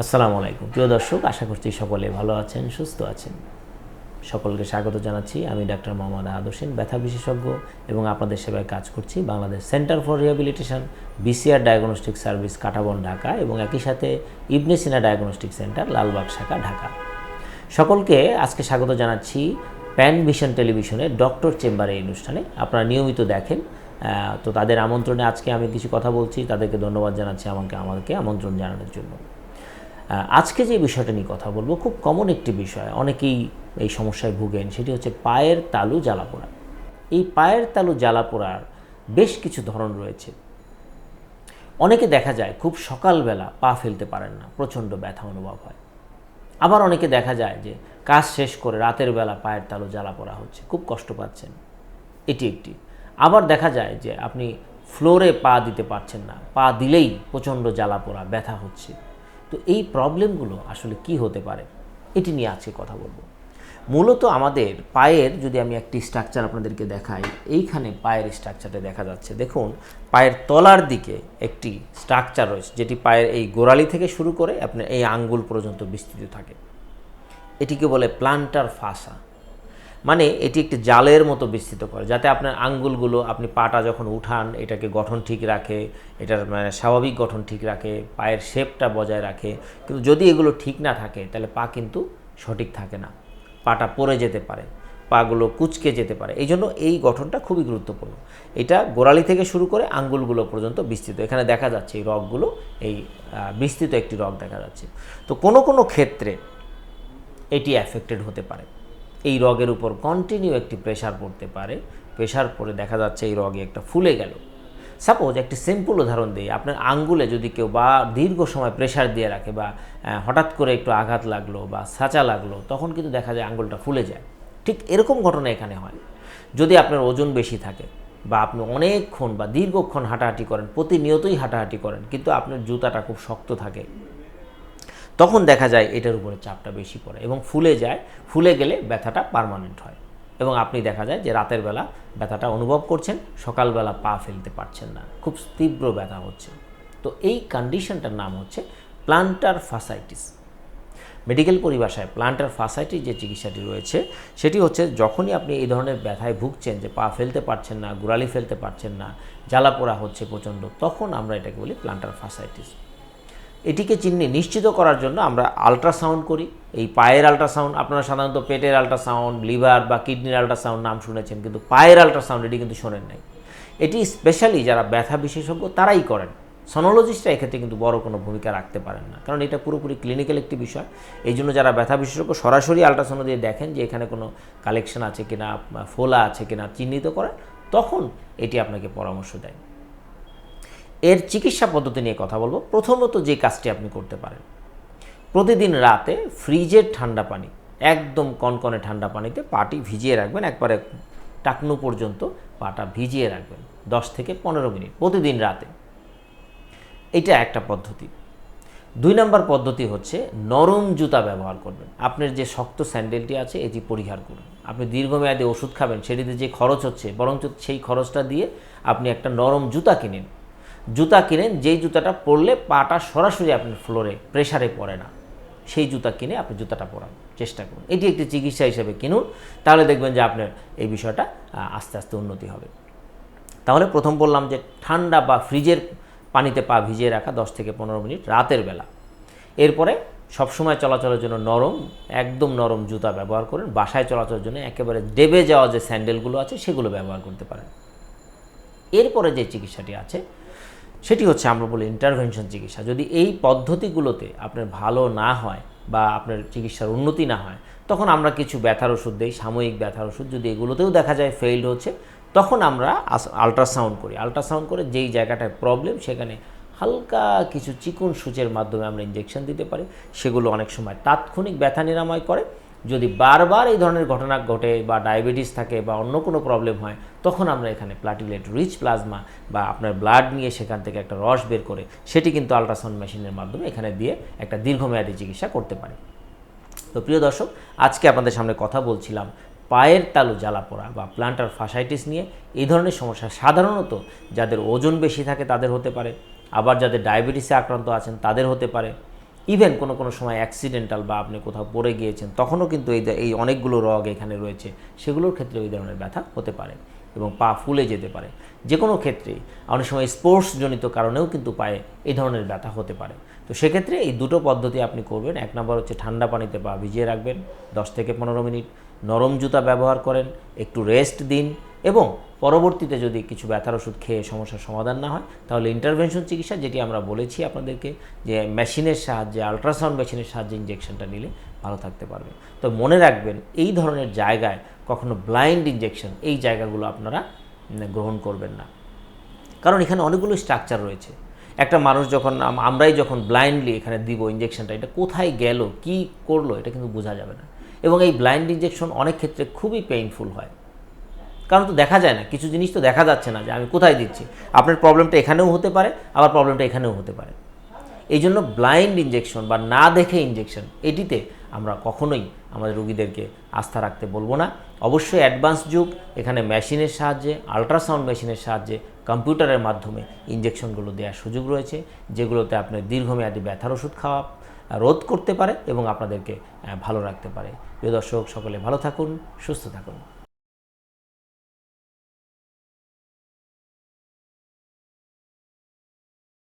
আসসালামু আলাইকুম। প্রিয় দর্শক, আশা করছি সকলে ভালো আছেন, সুস্থ আছেন। সকলকে স্বাগত জানাচ্ছি। আমি ডাক্তার মোহাম্মদ আহাদ হোসেন, ব্যথা বিশেষজ্ঞ এবং আপনাদের সেবায় কাজ করছি Bangladesh centre for rehabilitation, BCR diagnostic service Katabon Dhaka এবং একই সাথে ইবনে সিনা ডায়াগনস্টিক সেন্টার, লালবাগ শাখা, ঢাকা। সকলকে আজকে স্বাগত জানাচ্ছি প্যান ভিশন টেলিভিশনের ডক্টর চেম্বারে এই অনুষ্ঠানে। আপনারা নিয়মিত দেখেন। তো তাদের আমন্ত্রণে আজকে আমি কিছু কথা বলছি। তাদেরকে ধন্যবাদ জানাচ্ছি আমাকে আমাকে আমন্ত্রণ জানানোর জন্য। আজকে যে বিষয়টা নিয়ে কথা বলব, খুব কমন একটি বিষয়, অনেকেই এই সমস্যায় ভুগেন, সেটি হচ্ছে পায়ের তালু জ্বালা পোড়া। এই পায়ের তালু জ্বালা পোড়ার বেশ কিছু ধরন রয়েছে। অনেকে দেখা যায় খুব সকালবেলা পা ফেলতে পারেন না, প্রচণ্ড ব্যথা অনুভব হয়। আবার অনেকে দেখা যায় যে কাজ শেষ করে রাতের বেলা পায়ের তালু জ্বালা পোড়া হচ্ছে, খুব কষ্ট পাচ্ছেন। এটি একটি। আবার দেখা যায় যে আপনি ফ্লোরে পা দিতে পারছেন না, পা দিলেই প্রচণ্ড জ্বালা পোড়া, ব্যথা হচ্ছে। তো এই প্রবলেমগুলো আসলে কি হতে পারে? এটি নিয়ে আজকে কথা বলব। মূলত আমাদের পায়ের যদি আমি একটি স্ট্রাকচার আপনাদেরকে দেখাই, এইখানে পায়ের স্ট্রাকচারটা দেখা যাচ্ছে। দেখুন, পায়ের তলার দিকে একটি স্ট্রাকচার রয়েছে, যেটি পায়ের এই গোড়ালি থেকে শুরু করে আপনার এই আঙ্গুল পর্যন্ত বিস্তৃত থাকে। এটিকে বলে প্লান্টার ফাসা। মানে এটি একটি জালের মতো বিস্তৃত করে, যাতে আপনার আঙ্গুলগুলো, আপনি পাটা যখন উঠান, এটাকে গঠন ঠিক রাখে, এটার মানে স্বাভাবিক গঠন ঠিক রাখে, পায়ের শেপটা বজায় রাখে। কিন্তু যদি এগুলো ঠিক না থাকে, তাহলে পা কিন্তু সঠিক থাকে না। পাটা পড়ে যেতে পারে, পাগুলো কুচকে যেতে পারে। এই জন্য এই গঠনটা খুবই গুরুত্বপূর্ণ। এটা গোড়ালি থেকে শুরু করে আঙ্গুলগুলো পর্যন্ত বিস্তৃত। এখানে দেখা যাচ্ছে এই রগগুলো, এই বিস্তৃত একটি রগ দেখা যাচ্ছে। তো কোনো কোনো ক্ষেত্রে এটি অ্যাফেক্টেড হতে পারে। এই রগের উপর কন্টিনিউ একটি প্রেশার পড়তে পারে। প্রেশার পড়ে দেখা যাচ্ছে এই রগে একটা ফুলে গেল। সাপোজ একটি সিম্পল উদাহরণ দিই। আপনার আঙ্গুলে যদি কেউ বা দীর্ঘ সময় প্রেশার দিয়ে রাখে বা হঠাৎ করে একটু আঘাত লাগল বা সাঁচা লাগল, তখন কিন্তু দেখা যায় আঙ্গুলটা ফুলে যায়। ঠিক এরকম ঘটনা এখানে হয়। যদি আপনার ওজন বেশি থাকে বা আপনি অনেকক্ষণ বা দীর্ঘক্ষণ হাঁটাহাঁটি করেন, প্রতিনিয়তই হাঁটাহাঁটি করেন, কিন্তু আপনার জুতাটা খুব শক্ত থাকে। তখন দেখা যায় এটার উপরে চাপটা বেশি পড়ে এবং ফুলে যায়, ফুলে গেলে ব্যথাটা পার্মানেন্ট হয়। এবং আপনি দেখা যায় যে রাতের বেলা ব্যথাটা অনুভব করছেন, সকালবেলা পা ফেলতে পারছেন না, খুব তীব্র ব্যথা হচ্ছে। তো এই কন্ডিশনটার নাম হচ্ছে প্লান্টার ফাসাইটিস মেডিকেল পরিভাষায় প্লান্টার ফাসাইটিস যে চিকিৎসাটি রয়েছে, সেটি হচ্ছে যখনই আপনি এই ধরনের ব্যথায় ভুগছেন যে পা ফেলতে পারছেন না, গোড়ালি ফেলতে পারছেন না জ্বালা পোড়া হচ্ছে প্রচণ্ড, তখন আমরা এটাকে বলি প্লান্টার ফাসাইটিস এটিকে চিহ্নে নিশ্চিত করার জন্য আমরা আল্ট্রাসাউন্ড করি। এই পায়ের আল্ট্রাসাউন্ড আপনারা সাধারণত পেটের আল্ট্রাসাউন্ড লিভার বা কিডনির আল্ট্রাসাউন্ড নাম শুনেছেন, কিন্তু পায়ের আল্ট্রাসাউন্ড এটি কিন্তু শোনেন নাই। এটি স্পেশালি যারা ব্যথা বিশেষজ্ঞ তারাই করেন। সনোলজিস্টরা এক্ষেত্রে কিন্তু বড় কোনো ভূমিকা রাখতে পারেন না। কারণ এটা পুরোপুরি ক্লিনিক্যাল একটি বিষয়। এই জন্য যারা ব্যথা বিশেষজ্ঞ সরাসরি আল্ট্রাসাউন্ড দিয়ে দেখেন যে এখানে কোনো কালেকশন আছে কিনা ফোলা আছে কিনা চিহ্নিত করেন, তখন এটি আপনাকে পরামর্শ দেয়। এর চিকিৎসা পদ্ধতি নিয়ে কথা বলব। প্রথমত যে কাজটি আপনি করতে পারেন। প্রতিদিন রাতে ফ্রিজের ঠান্ডা পানি, একদম কনকনে ঠান্ডা পানিতে পাটি ভিজিয়ে রাখবেন, একবারে টাকনু পর্যন্ত পাটা ভিজিয়ে রাখবেন, দশ থেকে পনেরো মিনিট প্রতিদিন রাতে। এটা একটা পদ্ধতি। দুই নম্বর পদ্ধতি হচ্ছে নরম জুতা ব্যবহার করবেন। আপনার যে শক্ত স্যান্ডেলটি আছে, এটি পরিহার করুন। আপনি দীর্ঘমেয়াদে ওষুধ খাবেন, সেটিতে যে খরচ হচ্ছে, বরঞ্চ সেই খরচটা দিয়ে আপনি একটা নরম জুতা কিনেন। জুতা কিনেন, যেই জুতাটা পরলে পাটা সরাসরি আপনার ফ্লোরে প্রেশারে পড়ে না। সেই জুতা কিনে আপনি জুতাটা পরান, চেষ্টা করুন। এটি একটি চিকিৎসা হিসেবে কিনুন, তাহলে দেখবেন যে আপনার এই বিষয়টা আস্তে আস্তে উন্নতি হবে। তাহলে প্রথম বললাম যে ঠান্ডা বা ফ্রিজের পানিতে পা ভিজিয়ে রাখা দশ থেকে পনেরো মিনিট রাতের বেলা। এরপরে সবসময় চলাচলের জন্য নরম, একদম নরম জুতা ব্যবহার করেন। বাসায় চলাচলের জন্য একেবারে দেবে যাওয়া যে স্যান্ডেলগুলো আছে, সেগুলো ব্যবহার করতে পারেন। এরপরে যে চিকিৎসাটি আছে সেটি হচ্ছে আমরা বলি ইন্টারভেনশন চিকিৎসা। যদি এই পদ্ধতিগুলোতে আপনার ভালো না হয় বা আপনার চিকিৎসার উন্নতি না হয়, তখন আমরা কিছু ব্যথার ওষুধ দিই, সাময়িক ব্যথার ওষুধ। যদি এগুলোতেও দেখা যায় ফেইল্ড হচ্ছে, তখন আমরা আলট্রাসাউন্ড করি। আলট্রাসাউন্ড করে যেই জায়গাটায় প্রবলেম সেখানে হালকা কিছু চিকুন সূচের মাধ্যমে আমরা ইঞ্জেকশন দিতে পারি। সেগুলো অনেক সময় তাৎক্ষণিক ব্যথা নিরাময় করে। যদি বারবার এই ধরনের ঘটনা ঘটে বা ডায়াবেটিস থাকে বা অন্য কোনো প্রবলেম হয়, তখন আমরা এখানে প্লাটিলেট রিচ প্লাজমা বা আপনার ব্লাড নিয়ে সেখান থেকে একটা রস বের করে সেটি কিন্তু আল্ট্রাসাউন্ড মেশিনের মাধ্যমে এখানে দিয়ে একটা দীর্ঘমেয়াদী চিকিৎসা করতে পারি। তো প্রিয় দর্শক, আজকে আপনাদের সামনে কথা বলছিলাম পায়ের তালু জ্বালা পোড়া বা প্লান্টার ফাসাইটিস নিয়ে। এই ধরনের সমস্যা সাধারণত যাদের ওজন বেশি থাকে তাদের হতে পারে, আবার যাদের ডায়াবেটিসে আক্রান্ত আছেন তাদের হতে পারে। ইভেন কোনো কোনো সময় অ্যাক্সিডেন্টাল বা আপনি কোথাও পড়ে গিয়েছেন, তখনও কিন্তু এই এই অনেকগুলো রগ এখানে রয়েছে। সেগুলোর ক্ষেত্রে ওই ধরনের ব্যথা হতে পারে এবং পা ফুলে যেতে পারে। যে কোনো ক্ষেত্রেই। অনেক সময় স্পোর্টসজনিত কারণেও কিন্তু পায়ে এই ধরনের ব্যথা হতে পারে। তো সেক্ষেত্রে এই দুটো পদ্ধতি আপনি করবেন। এক নম্বর হচ্ছে ঠান্ডা পানিতে পা ভিজিয়ে রাখবেন। দশ থেকে পনেরো মিনিট। নরম জুতা ব্যবহার করেন। একটু রেস্ট দিন। এবং পরবর্তীতে যদি কিছু ব্যথার ওষুধ খেয়ে সমস্যার সমাধান না হয়, তাহলে ইন্টারভেনশন চিকিৎসা, যেটি আমরা বলেছি আপনাদেরকে, যে মেশিনের সাহায্যে আলট্রাসাউন্ড মেশিনের সাহায্যে ইঞ্জেকশনটা নিলে ভালো থাকতে পারবে। তো মনে রাখবেন, এই ধরনের জায়গায় কখনো ব্লাইন্ড ইঞ্জেকশন এই জায়গাগুলো আপনারা গ্রহণ করবেন না। কারণ এখানে অনেকগুলো স্ট্রাকচার রয়েছে। একটা মানুষ যখন আমরাই যখন ব্লাইন্ডলি এখানে দিব ইঞ্জেকশনটা এটা কোথায় গেল, কি করল, এটা কিন্তু বোঝা যাবে না। এবং এই ব্লাইন্ড ইঞ্জেকশন অনেক ক্ষেত্রে খুবই পেইনফুল হয়। কারণ তো দেখা যায় না, কিছু জিনিস তো দেখা যাচ্ছে না যে আমি কোথায় দিচ্ছি। আপনার প্রবলেমটা এখানেও হতে পারে, আবার প্রবলেমটা এখানেও হতে পারে। এই জন্য ব্লাইন্ড ইঞ্জেকশন বা না দেখে ইঞ্জেকশন এটিতে আমরা কখনোই আমাদের রুগীদেরকে আস্থা রাখতে বলব না। অবশ্যই অ্যাডভান্স যুগ, এখানে মেশিনের সাহায্যে, আলট্রাসাউন্ড মেশিনের সাহায্যে, কম্পিউটারের মাধ্যমে ইঞ্জেকশনগুলো দেওয়ার সুযোগ রয়েছে, যেগুলোতে আপনি দীর্ঘমেয়াদী ব্যথার ওষুধ খাওয়া, রোধ করতে পারে এবং আপনাদেরকে ভালো রাখতে পারে। প্রিয় দর্শক, সকলে ভালো থাকুন, সুস্থ থাকুন।